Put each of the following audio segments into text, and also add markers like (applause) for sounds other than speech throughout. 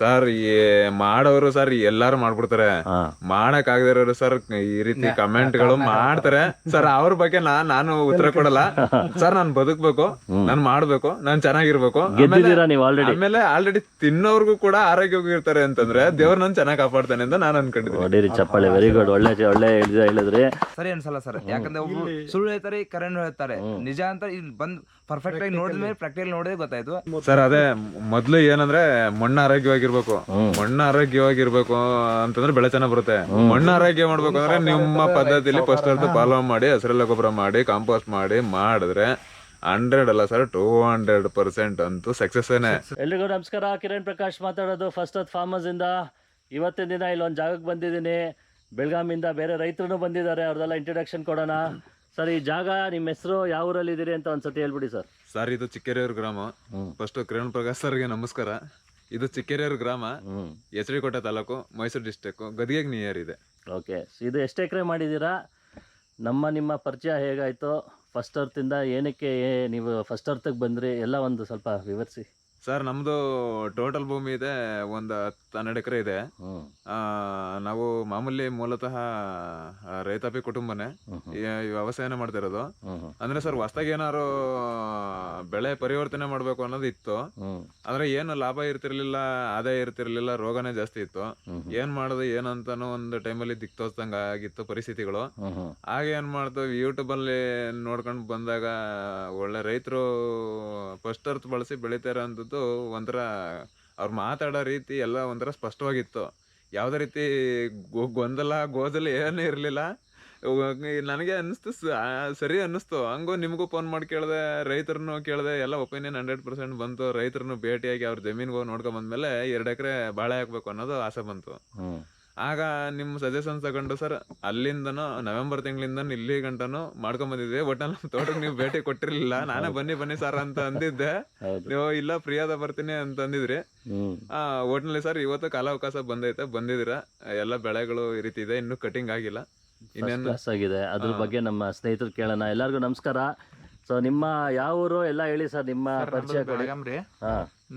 Sir ಈ ಮಾಡೋರು sir ಎಲ್ಲಾರು ಮಾಡ್ಬಿಡ್ತಾರೆ. ಮಾಡಕ್ ಆಗದಿರೋರು ಸರ್ ಈ ರೀತಿ ಕಮೆಂಟ್ಗಳು ಮಾಡ್ತಾರೆ. ಸರ್ ಅವ್ರ ಬಗ್ಗೆ ನಾ ನಾನು ಉತ್ತರ (laughs) ಕೊಡಲ್ಲ. ಸರ್ ನಾನ್ ಬದುಕ್ಬೇಕು ನಾನ್ ಮಾಡ್ಬೇಕು ನಾನ್ ಚೆನ್ನಾಗಿರ್ಬೇಕು. ಆಮೇಲೆ- ಆಲ್ರೆಡಿ ತಿನ್ನೋರ್ಗು ಕೂಡ ಆರೋಗ್ಯವಾಗಿರ್ತಾರೆ ಅಂತಂದ್ರೆ ದೇವ್ರ ನನ್ ಚೆನ್ನಾಗಿ ಕಾಪಾಡ್ತಾನೆ ಅಂತ ನಾನು ಅನ್ಕೊಂಡಿದ್ದೀನಿ. ಚಪ್ಪಾಳೆ ವೆರಿ ಗುಡ್ ಒಳ್ಳೆ ಒಳ್ಳೆ ಹೇಳಿದ್ರೆ ಹೇಳಿದ್ರಿ. ಸರಿ ಅನ್ಸಲ್ಲ ಸರ್ ಯಾಕಂದ್ರೆ ಒಬ್ರು ಸುಳ್ಳು ಹೇಳ್ತಾರೆ ಕರೆಂಟ್ ಹೇಳ್ತಾರೆ. ನಿಜ ಅಂತ ಇಲ್ಲಿ ಬಂದ್ ಪರ್ಫೆಕ್ಟ್ ಆಗಿ ನೋಡಿದ್ಮೇಲೆ ಪ್ರಾಕ್ಟಿಕಲ್ ನೋಡಿದ್ರೆ ಗೊತ್ತಾಯ್ತು. ಸರ್ ಅದೇ ಮೊದ್ಲು ಏನಂದ್ರೆ ಮಣ್ಣು ಆರೋಗ್ಯವಾಗಿರ್ಬೇಕು. ಮಣ್ಣು ಆರೋಗ್ಯವಾಗಿರ್ಬೇಕು ಅಂತಂದ್ರೆ ಬೆಳೆ ಚೆನ್ನಾಗ್ ಬರುತ್ತೆ. ಮಣ್ಣು ಆರೋಗ್ಯ ಮಾಡ್ಬೇಕು ಅಂದ್ರೆ ನಿಮ್ಮ ಪದ್ಧತಿಲಿ ಫಸ್ಟ್ ಅರ್ಧ ಫಾಲೋ ಮಾಡಿ ಹಸಿರೆಲ್ಲ ಗೊಬ್ಬರ ಮಾಡಿ ಕಾಂಪೋಸ್ಟ್ ಮಾಡಿ ಮಾಡಿದ್ರೆ ಹಂಡ್ರೆಡ್ ಅಲ್ಲ ಸರ್ ಟೂ ಹಂಡ್ರೆಡ್ ಪರ್ಸೆಂಟ್ ಅಂತೂ ಸಕ್ಸಸ್ ಎಲ್ರಿಗೂ ನಮಸ್ಕಾರ. ಕಿರಣ್ ಪ್ರಕಾಶ್ ಮಾತಾಡೋದು ಫಸ್ಟ್ ಅದ್ ಫಾರ್ಮರ್ಸ್ ಇಂದ. ಇವತ್ತಿನ ದಿನ ಇಲ್ಲೊಂದು ಜಾಗಕ್ಕೆ ಬಂದಿದ್ದೀನಿ. ಬೆಳಗಾಮಿಂದ ಬೇರೆ ರೈತರು ಬಂದಿದ್ದಾರೆ. ಅವ್ರದೆಲ್ಲ ಇಂಟ್ರೊಡಕ್ಷನ್ ಕೊಡೋಣ. ಸರ್ ಈ ಜಾಗ ನಿಮ್ಮ ಹೆಸರು ಯಾವ ಊರಲ್ಲಿ ಇದ್ದೀರಿ ಅಂತ ಒಂದ್ಸತಿ ಹೇಳ್ಬಿಡಿ ಸರ್. ಸರ್ ಇದು ಚಿಕ್ಕೇರಿಯೂರು ಗ್ರಾಮ. ಫಸ್ಟ್ ಕಿರಣ್ ಪ್ರಕಾಶ್ ಸರ್ಗೆ ನಮಸ್ಕಾರ. ಇದು ಚಿಕ್ಕೇರಿಯೂರು ಗ್ರಾಮ. H D Kote taluk Mysuru district ಗದಿಗೆಗೆ near ಇದೆ. ಓಕೆ. ಇದು ಎಷ್ಟು ಎಕರೆ ಮಾಡಿದ್ದೀರಾ? ನಮ್ಮ ನಿಮ್ಮ ಪರಿಚಯ ಹೇಗಾಯಿತು? ಫಸ್ಟ್ ಅರ್ತಿಂದ ಏನಕ್ಕೆ ನೀವು ಫಸ್ಟ್ ಅರ್ತಕ್ಕೆ ಬಂದ್ರಿ? ಎಲ್ಲ ಒಂದು ಸ್ವಲ್ಪ ವಿವರಿಸಿ. ಸರ್ ನಮ್ದು ಟೋಟಲ್ ಭೂಮಿ ಇದೆ ಒಂದು ಹತ್ತು ಹನ್ನೆರಡು ಎಕರೆ ಇದೆ. ಆ, ನಾವು ಮಾಮೂಲಿ ಮೂಲತಃ ಆ, ರೈತಾಪಿ ಕುಟುಂಬನೇ ಈ ವ್ಯವಸಾಯನ ಮಾಡ್ತಿರೋದು ಅಂದ್ರೆ ಸರ್ ಹೊಸದಾಗಿ ಏನಾರು ಬೆಳೆ ಪರಿವರ್ತನೆ ಮಾಡ್ಬೇಕು ಅನ್ನೋದು ಇತ್ತು. ಅಂದ್ರೆ ಆದ್ರೆ ಏನು ಲಾಭ ಇರ್ತಿರ್ಲಿಲ್ಲ ಆದಾಯ ಇರ್ತಿರ್ಲಿಲ್ಲ ರೋಗನೇ ಜಾಸ್ತಿ ಇತ್ತು. ಏನ್ ಮಾಡೋದು ಏನಂತಾನು ಒಂದು ಟೈಮಲ್ಲಿ ದಿಕ್ ತೋಚ್ದಂಗ ಆಗಿತ್ತು ಪರಿಸ್ಥಿತಿಗಳು. ಆಗ ಏನ್ ಮಾಡ್ತೀವಿ ಯೂಟ್ಯೂಬ್ ಅಲ್ಲಿ ನೋಡ್ಕೊಂಡು ಬಂದಾಗ ಒಳ್ಳೆ ರೈತರು ಫಸ್ಟ್ ಅರ್ತ್ ಬಳಸಿ ಬೆಳಿತಾರೆ ಅಂದದ್ದು ಒಂಥರ ಅವ್ರು ಮಾತಾಡೋ ರೀತಿ ಎಲ್ಲ ಒಂಥರ ಸ್ಪಷ್ಟವಾಗಿತ್ತು. ಯಾವುದೇ ರೀತಿ ಗೊ- ಗೊಂದಲ, ಗೋದಲ ಏನೂ ಇರಲಿಲ್ಲ. ನನಗೆ ಅನ್ನಿಸ್ತು ಸರಿ ಅನ್ನಿಸ್ತು. ಹಂಗೂ ನಿಮಗೂ ಫೋನ್ ಮಾಡಿ ಕೇಳಿದೆ, ರೈತರನ್ನು ಕೇಳಿದೆ, ಎಲ್ಲ ಒಪಿನಿಯನ್ ಹಂಡ್ರೆಡ್ ಪರ್ಸೆಂಟ್ ಬಂತು. ರೈತರನ್ನು ಭೇಟಿಯಾಗಿ ಅವ್ರ ಜಮೀನಿಗೆ ಹೋಗಿ ಬಂದ್ಮೇಲೆ ಎರಡು ಎಕರೆ ಬಾಳೆ ಹಾಕ್ಬೇಕು ಅನ್ನೋದು ಆಸೆ ಬಂತು. ಆಗ ನಿಮ್ಮ ಸಜೆಷನ್ ತಗೊಂಡು ಸರ್ ಅಲ್ಲಿಂದನೂ ನವೆಂಬರ್ ತಿಂಗಳಿಂದ ಇಲ್ಲಿ ಗಂಟನು ಮಾಡ್ಕೊಂಡ್ ಬಂದಿದ್ದೆ. ಒಟ್ನಲ್ಲಿ ನಮ್ಮ ತೋಟಕ್ಕೆ ನೀವು ಭೇಟಿ ಕೊಟ್ಟಿರ್ಲಿಲ್ಲ. ನಾನೇ ಬನ್ನಿ ಬನ್ನಿ ಸರ್ ಅಂತ ಅಂದಿದ್ದೆ. ನೀವು ಇಲ್ಲ ಫ್ರೀಯಾದ ಬರ್ತೀನಿ ಅಂತ ಅಂದಿದ್ರಿ. ಆ ಒಟ್ನಲ್ಲಿ ಸರ್ ಇವತ್ತು ಕಾಲಾವಕಾಶ ಬಂದೈತೆ ಬಂದಿದ್ದೀರಾ. ಎಲ್ಲ ಬೆಳೆಗಳು ಈ ರೀತಿ ಇದೆ ಇನ್ನು ಕಟಿಂಗ್ ಆಗಿಲ್ಲ. ಇನ್ನೇನು? ಕ್ಲಾಸ್ ಆಗಿದೆ. ಅದ್ರ ಬಗ್ಗೆ ನಮ್ಮ ಸ್ನೇಹಿತರು ಕೇಳೋಣ. ಎಲ್ಲರಿಗೂ ನಮಸ್ಕಾರ. ಸೊ ನಿಮ್ಮ ಯಾವ ಊರು? ಎಲ್ಲ ಹೇಳಿ ಸರ್ ನಿಮ್ಮ ಪರಿಚಯ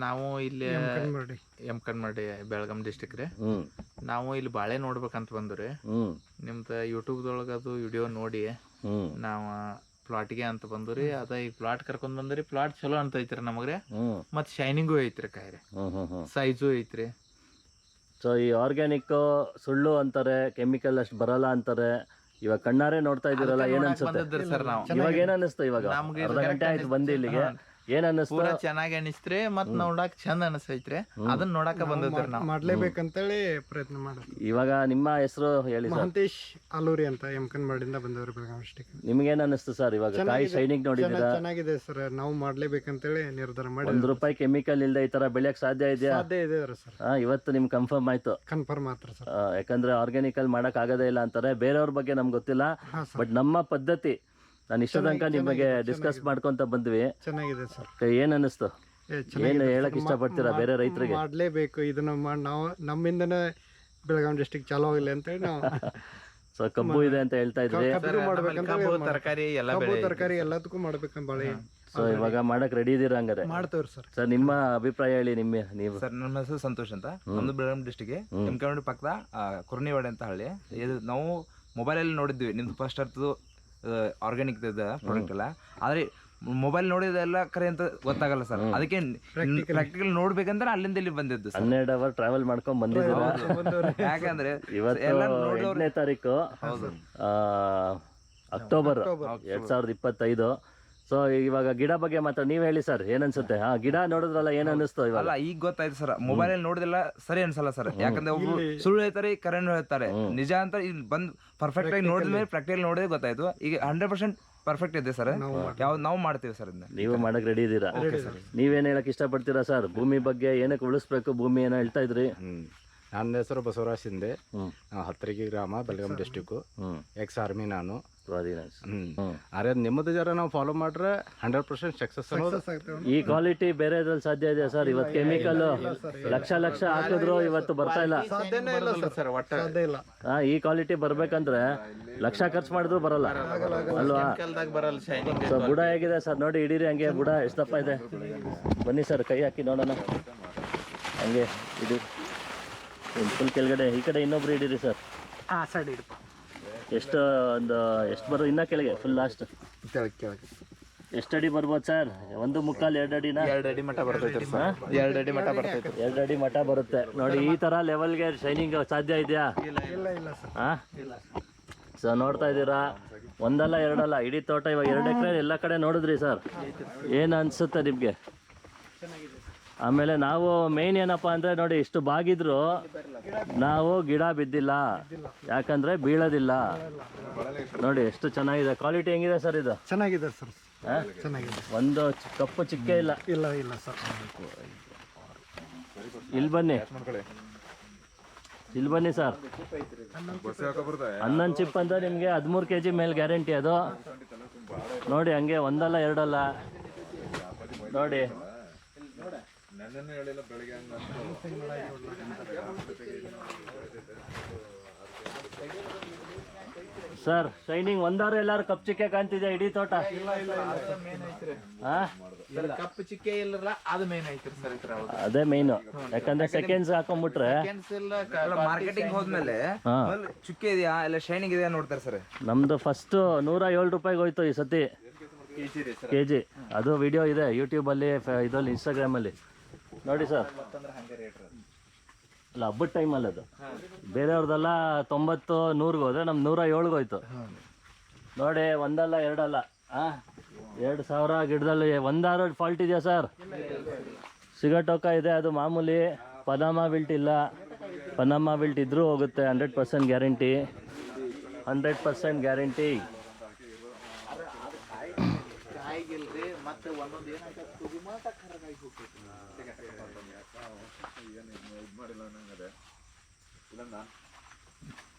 ನಾವು ಇಲ್ಲಿ ಎಂ ಕನ್ಮಡಿ ಬೆಳಗಾಂ ಡಿಸ್ಟಿಕ್ ರೀ. ಹ್ಮ್. ನಾವು ಇಲ್ಲಿ ಬಾಳೆ ನೋಡ್ಬೇಕಂತ ಬಂದ್ರಿ ಹ್ಮ್. ನಿಮ್ದು ಯೂಟ್ಯೂಬ್ದೊಳಗೆ ಅದು ವಿಡಿಯೋ ನೋಡಿ. ನಾವ ನಾವು ಪ್ಲಾಟ್ಗೆ ಅಂತ ಬಂದ್ರಿ ಅದ ಈಗ ಪ್ಲಾಟ್ ಕರ್ಕೊಂಡ್ ಬಂದ್ರಿ ಪ್ಲಾಟ್ ಚಲೋ ಅಂತ ಐತ್ರಿ ನಮಗ್ರಿ ಹ್ಮ್. ಮತ್ ಶೈನಿಂಗು ಐತ್ರಿ ಕಾಯಿ ರೀ. ಹ್ಮ್ ಹ್ಮ್ ಹ್ಮ್. ಸೈಜು ಐತ್ರಿ. ಸೊ ಈ ಆರ್ಗ್ಯಾನಿಕ್ ಸುಳ್ಳು ಅಂತಾರೆ ಕೆಮಿಕಲ್ ಅಷ್ಟು ಬರಲ್ಲ ಅಂತಾರೆ. ಇವಾಗ ಕಣ್ಣಾರೆ ನೋಡ್ತಾ ಇದೀರಲ್ಲ ಏನ್ ಅನ್ಸುತ್ತೆ? ಬಂದಿದ್ರಿ ಸರ್ ನಾವು. ಇವಾಗ ಏನ್ ಅನ್ನಿಸ್ತು ಇವಾಗ? ನಮ್ಗೆ ಅರ್ಧ ಗಂಟೆ ಆಯ್ತು ಬಂದು ಇಲ್ಲಿಗೆ. ಏನ್ ಅನ್ನಿಸ್ತು? ಪೂರಾ ಚೆನ್ನಾಗಿ ಅನಿಸ್ತ್ರಿ ಮತ್ ನೋಡಾಕ್ ಚಂದ ಅನಿಸೈತ್ರಿ ಅದನ್ನ ನೋಡಾಕ ಬಂದಿದ್ರಿ ನಾವು. ಮಾಡ್ಲೇಬೇಕಂತೇಳಿ ಪ್ರಯತ್ನ ಮಾಡೋದು. ಇವಾಗ ನಿಮ್ಮ ಹೆಸರು ಹೇಳಿ ಸರ್. ಮಹಂತೇಶ್ ಆಲೂರಿ ಅಂತ ಎಮ್ಕನ್ಮಾಡಿಂದ ಬಂದವ್ರು ಬೆಳಗಾವಿ ಡಿಸ್ಟಿಕ್. ನಿಮ್ಗೇನ್ ಅನ್ನಿಸ್ತು ಸರ್ ಇವಾಗ? ಕಾಯಿ ಶೈನಿಂಗ್ ನೋಡಿದ್ರೆ ಚೆನ್ನಾಗಿದೆ ಸರ್. ನಾವು ಮಾಡ್ಲೇಬೇಕಂತೇಳಿ ನಿರ್ಧಾರ ಮಾಡಿ ಒಂದ್ ರೂಪಾಯಿ ಕೆಮಿಕಲ್ ಇಲ್ಲದೆ ಈ ತರ ಬೆಳೆಯಕ್ ಸಾಧ್ಯ ಇದೆಯಾ? ಸಾಧ್ಯ ಇದೆ ಸರ್. ಹಾ ಇವತ್ತು ನಿಮ್ ಕನ್ಫರ್ಮ್ ಆಯ್ತು. ಕನ್ಫರ್ಮ್ ಮಾತ್ರ ಸರ್. ಆ, ಯಾಕಂದ್ರೆ ಆರ್ಗ್ಯಾನಿಕಲ್ ಅಲ್ಲಿ ಮಾಡಕ್ ಆಗದೇ ಇಲ್ಲ ಅಂತಾರೆ. ಬೇರೆಯವ್ರ ಬಗ್ಗೆ ನಮ್ಗೆ ಗೊತ್ತಿಲ್ಲ. ಬಟ್ ನಮ್ಮ ಪದ್ಧತಿ ನಾನು ಇಷ್ಟ ತನಕ ನಿಮಗೆ ಡಿಸ್ಕಸ್ ಮಾಡ್ಕೊಂತ ಬಂದ್ವಿ. ಚೆನ್ನಾಗಿದೆ ಸರ್. ಏನ್ ಅನಿಸ್ತು ಏನ್ ಹೇಳಕ್. ಇಷ್ಟಪಡ್ತೀರಾ ಬೇರೆ ರೈತರಿಗೆ? ಮಾಡ್ಲೇಬೇಕು. ಇದನ್ನ ನಾವು ನಮ್ಮಿಂದನೇ ಬೆಳಗಾವಿ ಡಿಸ್ಟಿಕ್ ಚಾಲೂ ಆಗಲಿ ಅಂತೇಳಿ ನಾವು (laughs) ಸೊ ಕಬ್ಬು ಇದೆ ಅಂತ ಹೇಳ್ತಾ ಇದ್ರಿ. ತರಕಾರಿ ತರಕಾರಿ ಎಲ್ಲದಕ್ಕೂ ಮಾಡ್ಬೇಕಂತ ಬಾಳೆ ಸೊ ಇವಾಗ ಮಾಡಕ್ ರೆಡಿ ಇದೀರಾ ಹಂಗಾರೆ ಮಾಡ್ತೇವ್ರಿ ಸರ್. ಸರ್ ನಿಮ್ಮ ಅಭಿಪ್ರಾಯ ಹೇಳಿ ನಿಮ್ಮ ನೀವು. ಸರ್ ನನ್ನ ಹೆಸರು ಸಂತೋಷ್ ಅಂತ. ನಮ್ದು ಬೆಳಗಾಂ ಡಿಸ್ಟಿಕ್ ಕೆಂಕನಹಳ್ಳಿ ಪಕ್ಕದ ಕುರ್ನಿವಾಡೆ ಅಂತ ಹಳ್ಳಿ. ಇದು ನಾವು ಮೊಬೈಲಲ್ಲಿ ನೋಡಿದ್ವಿ. ನಿಮ್ದು ಫಸ್ಟ್ ಅರ್ಥದ್ದು ಆರ್ಗ್ಯಾನಿಕ್ ಪ್ರಾಡಕ್ಟ್ ಎಲ್ಲ. ಆದ್ರೆ ಮೊಬೈಲ್ ನೋಡಿದೆಲ್ಲ ಕರೆ ಅಂತ ಗೊತ್ತಾಗಲ್ಲ ಸರ್. ಅದಕ್ಕೆ ಪ್ರಾಕ್ಟಿಕಲ್ ನೋಡ್ಬೇಕಂದ್ರೆ ಅಲ್ಲಿಂದ ಇಲ್ಲಿ ಬಂದಿದ್ದು ಸರ್. ಹನ್ನೆರಡು ಅವರ್ ಟ್ರಾವೆಲ್ ಮಾಡ್ಕೊಂಡ್ ಬಂದಿದ್ದೀರಾ? ಯಾಕಂದ್ರೆ ಇವತ್ತು ತಾರೀಕು ಆ, ಅಕ್ಟೋಬರ್. ಎರಡ್ ಸಾವಿರದ ಇಪ್ಪತ್ತೈದು. ಸೊ ಇವಾಗ ಗಿಡ ಬಗ್ಗೆ ಮಾತ್ರ ನೀವ್ ಹೇಳಿ ಸರ್ ಏನ್ ಅನ್ಸುತ್ತೆ ಹಾ ಗಿಡ ನೋಡಿದ್ರಲ್ಲ ಏನ್ ಅನ್ನಿಸ್ತು ಇವಾಗ? ಅಲ್ಲ ಈಗ ಗೊತ್ತಾಯ್ತು ಸರ್ ಮೊಬೈಲ್ ಅಲ್ಲಿ ನೋಡಿದೆಲ್ಲ ಸರಿ ಅನ್ಸಲ್ಲ ಸರ್ ಯಾಕಂದ್ರೆ ಒಬ್ರು ಸುಳ್ಳು ಹೇಳ್ತಾರೆ ಕರೆಂಟ್ ಹೇಳ್ತಾರೆ. ನಿಜ ಅಂತ ಇಲ್ಲಿ ಬಂದ್ ಪರ್ಫೆಕ್ಟ್ ಆಗಿ ನೋಡಿದ್ಮೇಲೆ ಪ್ರಾಕ್ಟಿಕಲ್ ನೋಡಿದ್ರೆ ಗೊತ್ತಾಯ್ತು. ಈಗ ಹಂಡ್ರೆಡ್ ಪರ್ಸೆಂಟ್ ಪರ್ಫೆಕ್ಟ್ ಇದೆ ಸರ್ ಯಾವ್ದು ನಾವು ಮಾಡ್ತೀವಿ ಸರ್ ಇದನ್ನ ನೀವು ಮಾಡಕ್ ರೆಡಿ ಇದ್ದೀರಾ? ನೀವೇನ್ ಹೇಳಕ್ ಇಷ್ಟಪಡ್ತೀರಾ ಸರ್ ಭೂಮಿ ಬಗ್ಗೆ ಏನಕ್ಕೆ ಉಳಿಸ್ಬೇಕು? ಭೂಮಿ ಏನೋ ಹೇಳ್ತಾ ಇದ್ರಿ? ಹ್ಮ್. ನನ್ನ ಹೆಸರು ಬಸವರಾಜ್ ಶಿಂದೆ. ನಾವು ಹತ್ತರಿಗೆ ಗ್ರಾಮ ಬೆಳಗಾಂ ಡಿಸ್ಟಿಕ್ಕು ಎಕ್ಸ್ ಆರ್ಮಿ ನಾನು. ಅರೆ ನಿಮ್ಮದು ಜರ ನಾವು ಫಾಲೋ ಮಾಡ್ರೆ ಹಂಡ್ರೆಡ್ ಪರ್ಸೆಂಟ್ ಸಕ್ಸಸ್ ಈ ಕ್ವಾಲಿಟಿ ಬೇರೆ ಇದ್ರಲ್ಲಿ ಸಾಧ್ಯ ಇದೆ ಸರ್? ಇವತ್ತು ಕೆಮಿಕಲ್ ಲಕ್ಷ ಲಕ್ಷ ಹಾಕಿದ್ರು ಇವತ್ತು ಬರ್ತಾ ಇಲ್ಲ. ಸಾಧ್ಯನೇ ಇಲ್ಲ ಸರ್. ಸಾಧ್ಯ ಇಲ್ಲ. ಹಾ ಈ ಕ್ವಾಲಿಟಿ ಬರ್ಬೇಕಂದ್ರೆ ಲಕ್ಷ ಖರ್ಚು ಮಾಡಿದ್ರು ಬರಲ್ಲ. ಅಲ್ವಾ? ಸರ್ ಬರಲ್ಲ ಶೈನಿಂಗ್ ಸೊ ಬುಡ ಹೇಗಿದೆ ಸರ್? ನೋಡಿ ಇಡೀರಿ ಹಂಗೆ ಬುಡ ಎಷ್ಟು ದಪ್ಪ ಇದೆ. ಬನ್ನಿ ಸರ್ ಕೈ ಹಾಕಿ ನೋಡೋಣ. ಹಂಗೆ ಇದು ಫುಲ್ ಕೆಳಗಡೆ ಈ ಕಡೆ ಇನ್ನೊಬ್ರು ಇಡೀರಿ ಸರ್. ಹಾಂ ಸೈಡ್ ಇಡಪ್ಪ ಎಷ್ಟು ಒಂದು ಎಷ್ಟು ಬರೋ ಇನ್ನೂ ಕೆಳಗೆ ಫುಲ್ ಲಾಸ್ಟ್ ಕೆಳಗೆ ಕೆಳಗೆ. ಎಷ್ಟು ಅಡಿ ಬರ್ಬೋದು ಸರ್ ಒಂದು ಮುಕ್ಕಾಲು ಎರಡು ಅಡಿನ? ಎರಡು ಅಡಿ ಮಠ ಬರ್ತೈತೆ ಸರ್. ಎರಡು ಅಡಿ ಮಠ ಬರ್ತೈತೆ. ಎರಡು ಅಡಿ ಮಠ ಬರುತ್ತೆ. ನೋಡಿ ಈ ಥರ ಲೆವೆಲ್ಗೆ ಶೈನಿಂಗ್ ಸಾಧ್ಯ ಇದೆಯಾ? ಇಲ್ಲ ಇಲ್ಲ ಸರ್ ಹಾಂ ಸೊ ನೋಡ್ತಾ ಇದ್ದೀರಾ? ಒಂದಲ್ಲ ಎರಡಲ್ಲ ಇಡೀ ತೋಟ ಇವಾಗ ಎರಡು ಎಕರೆ ಎಲ್ಲ ಕಡೆ ನೋಡಿದ್ರಿ ಸರ್ ಏನು ಅನ್ಸುತ್ತೆ ನಿಮಗೆ? ಆಮೇಲೆ ನಾವು ಮೇನ್ ಏನಪ್ಪ ಅಂದರೆ ನೋಡಿ ಇಷ್ಟು ಬಾಗಿದ್ರು ನಾವು ಗಿಡ ಬಿದ್ದಿಲ್ಲ. ಯಾಕಂದರೆ ಬೀಳೋದಿಲ್ಲ. ನೋಡಿ ಎಷ್ಟು ಚೆನ್ನಾಗಿದೆ. ಕ್ವಾಲಿಟಿ ಹೆಂಗಿದೆ ಸರ್ ಇದು? ಚೆನ್ನಾಗಿದೆ ಸರ್. ಚೆನ್ನಾಗಿದೆ. ಒಂದು ಕಪ್ಪು ಚಿಕ್ಕೆ ಇಲ್ಲ? ಇಲ್ಲ ಇಲ್ಲ ಸರ್. ಇಲ್ಲಿ ಬನ್ನಿ. ಇಲ್ಲಿ ಬನ್ನಿ ಸರ್. ಹನ್ನೊಂದು ಚಿಪ್ ಅಂದ್ರೆ ನಿಮಗೆ ಹದಿಮೂರು ಕೆ ಜಿ ಮೇಲೆ ಗ್ಯಾರಂಟಿ ಅದು. ನೋಡಿ ಹಂಗೆ ಒಂದಲ್ಲ ಎರಡಲ್ಲ. ನೋಡಿ. ನನ್ನನ್ನು ಹೇಳಿಲ್ಲ ಬೆಳಿಗ್ಗೆ ಹಂಗ ಸರ್ ಶೈನಿಂಗ್ ಒಂದಾರು ಎಲ್ಲಾರು ಕಪ್ ಚಿಕ್ಕೆ ಕಾಣ್ತಿದೆ ಇಡೀ ತೋಟ? ಚಿಕ್ಕೆ ಇಲ್ಲರ ಅದು ಮೇನ್ ಐತ್ರಿ ಸರ್ ಅದೇ ಮೈನ್ ಯಾಕಂದ್ರೆ ಸೆಕೆಂಡ್ಸ್ ಹಾಕೊಂಡ್ಬಿಟ್ರೆ ಮಾರ್ಕೆಟಿಂಗ್ ಹೋದ್ಮೇಲೆ ಹಾ. ಚುಕ್ಕೆ ಇದೆಯಾ? ಇಲ್ಲ ಶೈನಿಂಗ್ ಇದೆಯಾ ನೋಡ್ತಾರೆ ಸರ್? ನಮ್ದು ಫಸ್ಟ್ ನೂರ ಏಳು ರೂಪಾಯಿಗೆ ಹೋಯ್ತು ಈ ಸತಿ. ಕೆ ಜಿ ಅದು ವಿಡಿಯೋ ಇದೆ ಯೂಟ್ಯೂಬಲ್ಲಿ ಇದರಲ್ಲಿ ಇನ್ಸ್ಟಾಗ್ರಾಮಲ್ಲಿ ನೋಡಿ ಸರ್. ಅಲ್ಲ, ಹಬ್ಬದ ಟೈಮಲ್ಲಿ ಅದು. ಬೇರೆಯವ್ರದ್ದೆಲ್ಲ ತೊಂಬತ್ತು ನೂರಿಗೆ ಹೋದ್ರೆ ನಮ್ಮ ನೂರ ಏಳ್ಗೆ ಹೋಯ್ತು. ನೋಡಿ, ಒಂದಲ್ಲ, ಎರಡಲ್ಲ. ಆ? ಎರಡು ಸಾವಿರ ಗಿಡದಲ್ಲಿ ಒಂದಾರು ಫಾಲ್ಟ್ ಇದೆಯಾ ಸರ್? ಸಿಗಟೋಕ ಇದೆ, ಅದು ಮಾಮೂಲಿ. ಪನಾಮ ಬಿಲ್ಟ್ ಇಲ್ಲ. ಪನಾಮ ಬಿಲ್ಟ್ ಇದ್ರೂ ಹೋಗುತ್ತೆ hundred percent guarantee hundred percent guarantee ಮತ್ತೆ ಒಂದೊಂದು ಏನಾಯ್ತು ಕುದಿ ಮಾತ ಕರಗಾಗಿ ಹೋಗ್ತೈತಿ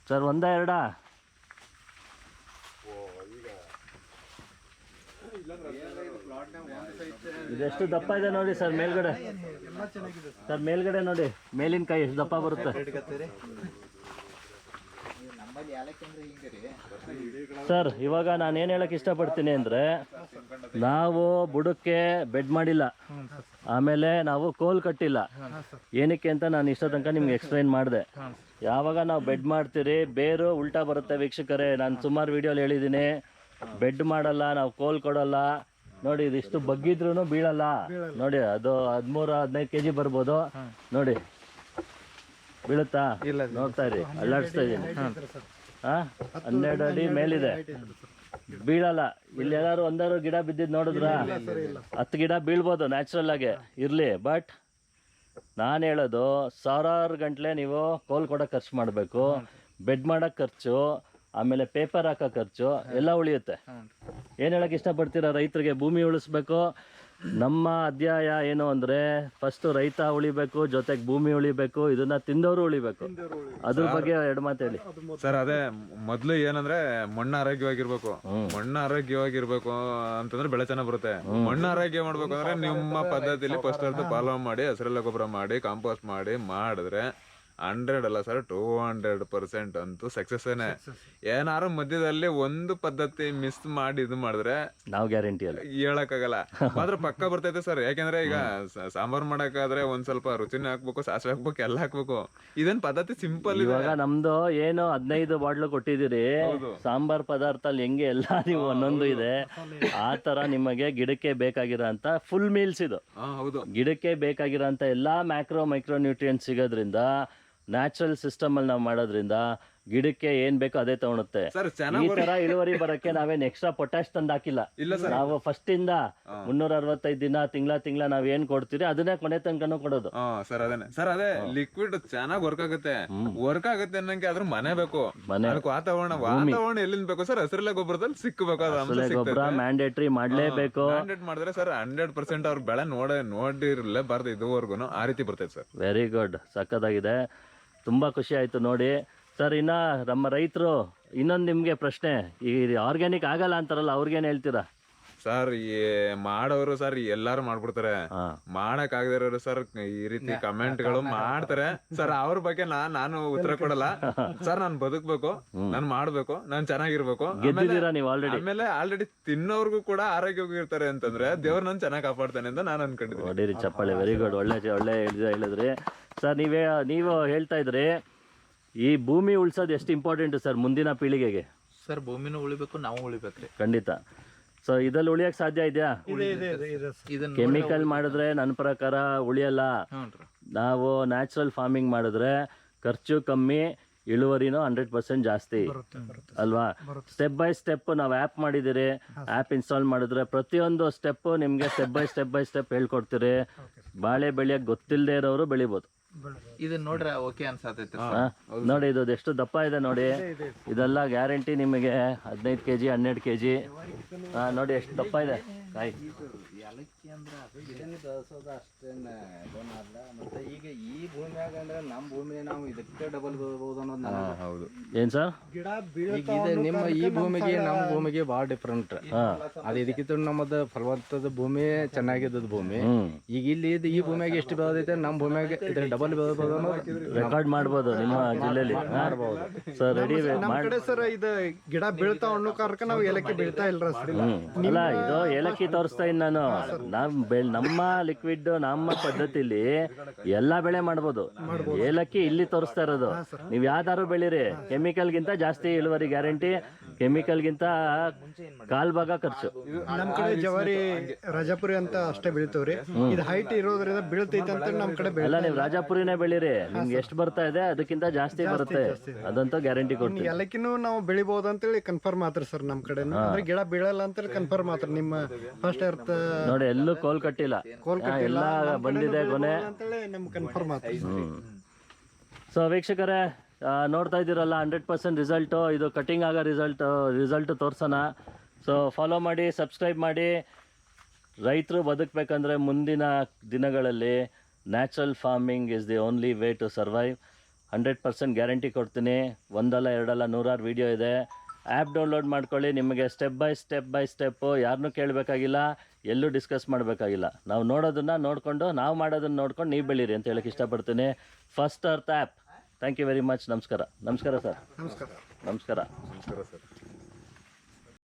ಸರ್ ಒಂದ ಎರಡಾ ಇದೆಷ್ಟು ದಪ್ಪ ಇದೆ ನೋಡಿ ಸರ್, ಮೇಲ್ಗಡೆ. ಸರ್, ಮೇಲ್ಗಡೆ ನೋಡಿ. ಮೇಲಿನ ಕೈ ಎಷ್ಟು ದಪ್ಪ ಬರುತ್ತೆ? ಸರ್, ಇವಾಗ ನಾನು ಏನು ಹೇಳಕ್ ಇಷ್ಟಪಡ್ತೀನಿ ಅಂದರೆ ನಾವು ಬುಡಕ್ಕೆ ಬೆಡ್ ಮಾಡಿಲ್ಲ. ಆಮೇಲೆ ನಾವು ಕೋಲ್ ಕಟ್ಟಿಲ್ಲ. ಏನಕ್ಕೆ ಅಂತ ನಾನು ಇಷ್ಟ ತನಕ ನಿಮ್ಗೆ ಎಕ್ಸ್ಪ್ಲೈನ್ ಮಾಡಿದೆ. ಯಾವಾಗ ನಾವು ಬೆಡ್ ಮಾಡ್ತೀರಿ, ಬೇರು ಉಲ್ಟಾ ಬರುತ್ತೆ ವೀಕ್ಷಕರೇ. ನಾನು ಸುಮಾರು ವಿಡಿಯೋಲಿ ಹೇಳಿದ್ದೀನಿ ಬೆಡ್ ಮಾಡಲ್ಲ, ನಾವು ಕೋಲ್ ಕೊಡಲ್ಲ. ನೋಡಿ, ಇದಿಷ್ಟು ಬಗ್ಗಿದ್ರೂ ಬೀಳಲ್ಲ. ನೋಡಿ, ಅದು ಹದಿಮೂರು, ಹದಿನೈದು ಕೆ ಜಿ ಬರ್ಬೋದು. ನೋಡಿ ಬೀಳುತ್ತಾ? ನೋಡ್ತಾ ಇರಿ ಅಲ್ಲಾಡಿಸ್ತಾ ಇದ್ದೀನಿ. ಹಾ? ಹನ್ನೆರಡು ಅಡಿ ಮೇಲಿದೆ. ಬೀಳಲ್ಲ. ಇಲ್ಲಿ ಎಲ್ಲಾರು ಒಂದಾರು ಗಿಡ ಬಿದ್ದಿದ್ ನೋಡಿದ್ರ? ಹತ್ತು ಗಿಡ ಬೀಳ್ಬೋದು ನ್ಯಾಚುರಲ್ ಆಗಿ. ಇರ್ಲಿ ಬಟ್ ನಾನು ಹೇಳೋದು ಸಾವಿರಾರು ಗಂಟ್ಲೆ ನೀವು ಕೋಲ್ ಕೊಡೋಕೆ ಖರ್ಚು ಮಾಡಬೇಕು ಬೆಡ್ ಮಾಡೋಕೆ ಖರ್ಚು ಆಮೇಲೆ ಪೇಪರ್ ಹಾಕೋ ಖರ್ಚು ಎಲ್ಲ ಉಳಿಯುತ್ತೆ. ಏನು ಹೇಳಕ್ಕೆ ಇಷ್ಟಪಡ್ತೀರಾ ರೈತರಿಗೆ? ಭೂಮಿ ಉಳಿಸ್ಬೇಕು ನಮ್ಮ ಅಧ್ಯಾಯ ಏನು ಅಂದ್ರೆ ಫಸ್ಟ್ ರೈತ ಉಳಿಬೇಕು ಜೊತೆಗೆ ಭೂಮಿ ಉಳಿಬೇಕು ಇದನ್ನ ತಿಂದವರು ಉಳಿಬೇಕು. ಅದ್ರ ಬಗ್ಗೆ ಎರಡು ಮಾತು ಹೇಳಿ. ಸರ್ ಅದೇ ಮೊದ್ಲು ಏನಂದ್ರೆ ಮಣ್ಣು ಆರೋಗ್ಯವಾಗಿರ್ಬೇಕು. ಮಣ್ಣು ಆರೋಗ್ಯವಾಗಿರ್ಬೇಕು ಅಂತಂದ್ರೆ ಬೆಳೆ ಚೆನ್ನಾಗ್ ಬರುತ್ತೆ. ಮಣ್ಣು ಆರೋಗ್ಯ ಮಾಡ್ಬೇಕು ಅಂದ್ರೆ ನಿಮ್ಮ ಪದ್ಧತಿಲಿ ಫಸ್ಟ್ ಅರ್ಧ ಫಾಲೋ ಮಾಡಿ ಹಸಿರೆಲ್ಲ ಗೊಬ್ಬರ ಮಾಡಿ ಕಾಂಪೋಸ್ಟ್ ಮಾಡಿ ಮಾಡಿದ್ರೆ ಹಂಡ್ರೆಡ್ ಅಲ್ಲ ಸರ್ ಟೂ ಹಂಡ್ರೆಡ್ ಪರ್ಸೆಂಟ್ ಅಂತೂ ಸಕ್ಸಸ್ ಏನಾರು ಮಧ್ಯದಲ್ಲಿ ಒಂದು ಪದ್ಧತಿ ಮಿಸ್ ಮಾಡಿ ಇದು ಮಾಡಿದ್ರೆ ನಾವು ಗ್ಯಾರಂಟಿ ಅಲ್ಲ. ಹೇಳಕ್ಕಾಗಲ್ಲ. (laughs) ಮಾತ್ರ ಪಕ್ಕ ಬರ್ತೈತೆ ಸರ್ ಯಾಕಂದ್ರೆ ಈಗ ಸಾಂಬಾರ್ ಮಾಡಕ್ಕಾದ್ರೆ ಒಂದ್ ಸ್ವಲ್ಪ ರುಚಿನ ಹಾಕ್ಬೇಕು ಸಾಸಿವೆ ಹಾಕ್ಬೇಕು ಎಲ್ಲ ಹಾಕ್ಬೇಕು. ಇದನ್ ಪದ್ಧತಿ ಸಿಂಪಲ್ ಇದೆ. ಇವಾಗ ನಮ್ದು ಏನು ಹದಿನೈದು ಬಾಟ್ಲು ಕೊಟ್ಟಿದ್ದೀರಿ ಸಾಂಬಾರ್ ಪದಾರ್ಥ ಅಲ್ಲಿ ಹೆಂಗೆ ಎಲ್ಲ (laughs) ನೀವು ಒಂದೊಂದು ಇದೆ. ಆ ತರ ನಿಮಗೆ ಗಿಡಕ್ಕೆ ಬೇಕಾಗಿರೋ ಅಂತ ಫುಲ್ ಮೀಲ್ಸ್ ಇದು ಹೌದು. ಗಿಡಕ್ಕೆ ಬೇಕಾಗಿರೋ ಅಂತ ಎಲ್ಲಾ ಮ್ಯಾಕ್ರೋ ಮೈಕ್ರೋ ನ್ಯೂಟ್ರಿಯೆಂಟ್ ಸಿಗೋದ್ರಿಂದ ನ್ಯಾಚುರಲ್ ಸಿಸ್ಟಮ್ ಅಲ್ಲಿ ನಾವು ಮಾಡೋದ್ರಿಂದ ಗಿಡಕ್ಕೆ ಏನ್ ಬೇಕೋ ಅದೇ ತಗೊಳುತ್ತೆ. ಸರ್ ಈ ಚೆನ್ನಾಗ್ ತರ ಇಳುವರಿ ಬರಕ್ಕೆ ನಾವೇನ್ ಎಕ್ಸ್ಟ್ರಾ ಪೊಟ್ಯಾಶ್ ತಂದು ಹಾಕಿಲ್ಲ ಇಲ್ಲ ಸರ್. ನಾವು ಫಸ್ಟ್ ಇಂದ ಮುನ್ನೂರ ಅರವತ್ತೈದು ದಿನ ತಿಂಗಳ ತಿಂಗಳ ನಾವ್ ಏನ್ ಕೊಡ್ತೀರಿ ಅದನ್ನೇ ಕೊನೆ ತನಕನೂ ಕೊಡೋದು. ಹಾ ಸರ್ ಅದೇನೆ. ಸರ್ ಅದೇ ಲಿಕ್ವಿಡ್ ಚೆನ್ನಾಗಿ ವರ್ಕ್ ಆಗುತ್ತೆ. ವರ್ಕ್ ಆಗುತ್ತೆ ಅನ್ನಂಗೆ ಆದ್ರೂ ಮನೆ ಬೇಕು. ಮನೆ. ಅದಕ್ಕೆ ವಾತಾವರಣ ವಾತಾವರಣ ಎಲ್ಲಿಂದ ಬೇಕು? ಸರ್ ಹಸಿರಲೆ ಗೊಬ್ಬರದಲ್ಲಿ ಸಿಕ್ಕಬೇಕು ಅದು ಅಂಶ ಗೊಬ್ಬರ ಮ್ಯಾಂಡೇಟರಿ ಮಾಡ್ಲೇಬೇಕು. ಹಂಡ್ರೆಡ್ ಮಾಡಿದ್ರೆ ಸರ್ ಹಂಡ್ರೆಡ್ ಪರ್ಸೆಂಟ್ ಅವ್ರ ಬೆಳೆ ನೋಡ ನೋಡಿರ್ಲೇಬಾರ್ದು ಇದುವರೆಗೂ ಆ ರೀತಿ ಬರ್ತೈತೆ ಸರ್. ವೆರಿ ಗುಡ್ ಸಕ್ಕತ್ತಾಗಿದೆ ತುಂಬ ಖುಷಿ ಆಯಿತು ನೋಡಿ. ಸರ್, ಇನ್ನು ನಮ್ಮ ರೈತರು ಇನ್ನೊಂದು ನಿಮಗೆ ಪ್ರಶ್ನೆ, ಈ ಆರ್ಗ್ಯಾನಿಕ್ ಆಗಲ್ಲ ಅಂತಾರಲ್ಲ, ಅವ್ರಿಗೇನು ಹೇಳ್ತೀರಾ? ಸರ್ ಈ ಮಾಡೋರು ಸರ್ ಎಲ್ಲಾರು ಮಾಡ್ಬಿಡ್ತಾರೆ. ಮಾಡಕ್ ಆಗದಿರೋರು ಸರ್ ಈ ರೀತಿ ಕಮೆಂಟ್ಗಳು ಮಾಡ್ತಾರೆ. ಸರ್ ಅವ್ರ ಬಗ್ಗೆ ನಾ ನಾನು ಉತ್ತರ ಕೊಡಲ್ಲ. (laughs) ಸರ್ ನಾನ್ ಬದುಕ್ಬೇಕು ನಾನ್ ಮಾಡ್ಬೇಕು ನಾನ್ ಚೆನ್ನಾಗಿರ್ಬೇಕು. ಆಮೇಲೆ- ಆಲ್ರೆಡಿ ತಿನ್ನೋರ್ಗೂ ಕೂಡ ತಿನ್ನೋರ್ಗು ಕೂಡ ಆರೋಗ್ಯವಾಗಿರ್ತಾರೆ ಅಂತಂದ್ರೆ ದೇವ್ರ ನನ್ ಚೆನ್ನಾಗ್ ಕಾಪಾಡ್ತಾನೆ ಅಂತ ನಾನು ಅನ್ಕೊಂಡಿದ್ದೀನಿ. ಹೊಡೀರಿ ಚಪ್ಪಾಳೆ ವೆರಿ ಗುಡ್ ಒಳ್ಳೆ ಒಳ್ಳೆ ಹೇಳಿದ್ರೆ ಹೇಳಿದ್ರಿ. ಸರ್ ನೀವೇ ನೀವು ಹೇಳ್ತಾ ಇದ್ರಿ ಈ ಭೂಮಿ ಉಳ್ಸೋದು ಎಷ್ಟು ಇಂಪಾರ್ಟೆಂಟ್ ಸರ್ ಮುಂದಿನ ಪೀಳಿಗೆಗೆ? ಸರ್ ಭೂಮಿನೂ ಉಳಿಬೇಕು ನಾವು ಉಳಿಬೇಕ್ರಿ. ಖಂಡಿತ. ಸೊ ಇದ್ರಲ್ಲಿ ಉಳಿಯಕ್ ಸಾಧ್ಯ ಇದೆಯಾ? ಇದೆ ಇದೆ ಇದೆ. ಇದೆ. ಸರ್. ಇದನ್ನ ಕೆಮಿಕಲ್ ಮಾಡಿದ್ರೆ ನನ್ನ ಪ್ರಕಾರ ಉಳಿಯಲ್ಲ. ನಾವು ನ್ಯಾಚುರಲ್ ಫಾರ್ಮಿಂಗ್ ಮಾಡಿದ್ರೆ ಖರ್ಚು ಕಮ್ಮಿ ಇಳುವರಿನೂ ಹಂಡ್ರೆಡ್ ಪರ್ಸೆಂಟ್ ಜಾಸ್ತಿ. ಅಲ್ವಾ? ಸ್ಟೆಪ್ ಬೈ ಸ್ಟೆಪ್ ನಾವು ಆ್ಯಪ್ ಮಾಡಿದ್ದೀರಿ. ಆ್ಯಪ್ ಇನ್ಸ್ಟಾಲ್ ಮಾಡಿದ್ರೆ ಪ್ರತಿಯೊಂದು ಸ್ಟೆಪ್ಪು ನಿಮಗೆ step by step by step ಹೇಳ್ಕೊಡ್ತೀರಿ. ಬಾಳೆ ಬೆಳೆಯಕ್ಕೆ ಗೊತ್ತಿಲ್ಲದೆ ಇರೋರು ಬೆಳಿಬೋದು. ಇದನ್ನ ನೋಡ್ರೆ ಓಕೆ ಅನ್ಸತೈತಿ? ನೋಡಿ ಇದು ಎಷ್ಟು ದಪ್ಪ ಇದೆ ನೋಡಿ. ಇದೆಲ್ಲ ಗ್ಯಾರಂಟಿ ನಿಮಗೆ ಹದಿನೈದು ಕೆ ಜಿ ಹನ್ನೆರಡು ಕೆ ಜಿ ನೋಡಿ ಎಷ್ಟು ದಪ್ಪ ಇದೆ. ಕಾಯಿ. ಮತ್ತೆ ಈಗ ಈ ಭೂಮಿಯಾಗ ಅಂದ್ರೆ ನಮ್ಮ ಭೂಮಿ ನಾವು ಇದಕ್ಕೆ ಡಬಲ್ ಬೆಳ್ಬೋದು ಅನ್ನೋದು ನನಗೆ ಹೌದು. ಏನ್ ಸರ್? ಗಿಡ ಈಗ ಇದೆ ನಿಮ್ಮ ಈ ಭೂಮಿಗೆ ನಮ್ಮ ಭೂಮಿಗೆ ಭಾಳ ಡಿಫ್ರೆಂಟ್ ಹಾಂ. ಅದು ಇದಕ್ಕಿಂತ ನಮ್ಮದು ಫಲವತ್ತದ ಭೂಮಿ ಚೆನ್ನಾಗಿದ್ದದ ಭೂಮಿ. ಈಗ ಇಲ್ಲಿ ಇದ್- ಈ ಭೂಮಿಯಾಗ ಎಷ್ಟು ಬೆಳೆದೈತೆ ನಮ್ಮ ಭೂಮಿಯಾಗ ಇದ್ರ ಡಬಲ್ ಬೆಳ್ಬೋದು ಅನ್ನೋದು ರೆಕಾರ್ಡ್ ಮಾಡ್ಬೋದು ನಿಮ್ಮ ಜಿಲ್ಲೆಯಲ್ಲಿ. ಸರ್ ರೆಡಿ ನಮ್ ಕಡೆ ಸರ್ ಇದು ಗಿಡ ಬೀಳ್ತಾವ ಅನ್ನೋ ಕಾರಣಕ್ಕೆ ನಾವು ಏಲಕ್ಕಿ ಬೀಳ್ತಾ ಇಲ್ರ ಸರ್. ಅಲ್ಲ ಇದು ಏಲಕ್ಕಿ ತೋರಿಸ್ತಾ ಇದ್ದೀನಿ ನಾನು. ನಮ್ ಬೆಳ್ ನಮ್ಮ ಲಿಕ್ವಿಡ್ ನಮ್ಮ ಪದ್ಧತಿಲಿ ಎಲ್ಲಾ ಬೆಳೆ ಮಾಡ್ಬೋದು. ಏಲಕ್ಕಿ ಇಲ್ಲಿ ತೋರಿಸ್ತಾ ಇರೋದು. ನೀವ್ ಯಾವ್ದಾದ್ರು ಬೆಳಿರಿ. ಕೆಮಿಕಲ್ ಗಿಂತ ಜಾಸ್ತಿ ಇಳುವರಿ ಗ್ಯಾರಂಟಿ ಕೆಮಿಕಲ್ ಗಿಂತ ಕಾಲ್ ಭಾಗ ಖರ್ಚು. ನಮ್ ಕಡೆ ಜವಾರಿ ರಾಜಾಪುರಿ ಅಂತ ಅಷ್ಟೇ ಬೆಳಿತವ್ರಿ. ಇದು ಹೈಟ್ ಇರೋದ್ರಿಂದ ಬೀಳ್ತೈತೆ ಅಂತ ನಮ್ ಕಡೆ ಅಲ್ಲ ಬೀಳ್ತಾ ನೀವು ರಾಜಾಪುರಿನೇ ಬೆಳಿರಿ. ನಿಮ್ಗೆ ಎಷ್ಟು ಬರ್ತಾ ಇದೆ ಅದಕ್ಕಿಂತ ಜಾಸ್ತಿ ಬರುತ್ತೆ. ಅದಂತೂ ಗ್ಯಾರಂಟಿ ಕೊಡ್ತೀವಿ. ಏಲಕ್ಕಿನೂ ನಾವು ಬೆಳಿಬಹುದು ಅಂತೇಳಿ ಕನ್ಫರ್ಮ್ ಆತ್ರಿ ಸರ್ ನಮ್ ಕಡೆ ಅಂದ್ರೆ ಗಿಡ ಬೀಳಲ್ಲ ಅಂತೇಳಿ ಕನ್ಫರ್ಮ್ ಆತ್ರಿ. ನಿಮ್ಮ ಫಸ್ಟ್ ಅರ್ಥ ನೋಡಿ ಎಲ್ಲೂ ಕೋಲ್ ಕಟ್ಟಿಲ್ಲ ಹಾ, ಎಲ್ಲ ಬಂದಿದೆ ಕೊನೆ ಅಂತೇಳಿ ನಮ್ ಕನ್ಫರ್ಮ್ ಸೊ ವೀಕ್ಷಕರೇ ಆ, ನೋಡ್ತಾ ಇದ್ದೀರಲ್ಲ ಹಂಡ್ರೆಡ್ ಪರ್ಸೆಂಟ್ ರಿಸಲ್ಟು ಇದು ಕಟಿಂಗ್ ಆಗೋ ರಿಸಲ್ಟ್ ರಿಸಲ್ಟ್ ತೋರ್ಸೋಣ. ಸೊ ಫಾಲೋ ಮಾಡಿ ಸಬ್ಸ್ಕ್ರೈಬ್ ಮಾಡಿ. ರೈತರು ಬದುಕಬೇಕಂದ್ರೆ ಮುಂದಿನ ದಿನಗಳಲ್ಲಿ natural farming is the only way to survive hundred percent guarantee ಕೊಡ್ತೀನಿ. ಒಂದಲ್ಲ ಎರಡಲ್ಲ ನೂರಾರು ವೀಡಿಯೋ ಇದೆ. ಆ್ಯಪ್ ಡೌನ್ಲೋಡ್ ಮಾಡ್ಕೊಳ್ಳಿ ನಿಮಗೆ step by step by step ಯಾರನ್ನೂ ಕೇಳಬೇಕಾಗಿಲ್ಲ ಎಲ್ಲೂ ಡಿಸ್ಕಸ್ ಮಾಡಬೇಕಾಗಿಲ್ಲ. ನಾವು ನೋಡೋದನ್ನು ನೋಡಿಕೊಂಡು ನಾವು ಮಾಡೋದನ್ನು ನೋಡ್ಕೊಂಡು ನೀವು ಬೆಳೀರಿ ಅಂತ ಹೇಳಕ್ಕೆ ಇಷ್ಟಪಡ್ತೀನಿ. First earth app thank you very much ನಮಸ್ಕಾರ. ನಮಸ್ಕಾರ ಸರ್ ನಮಸ್ಕಾರ. ನಮಸ್ಕಾರ. ನಮಸ್ಕಾರ ಸರ್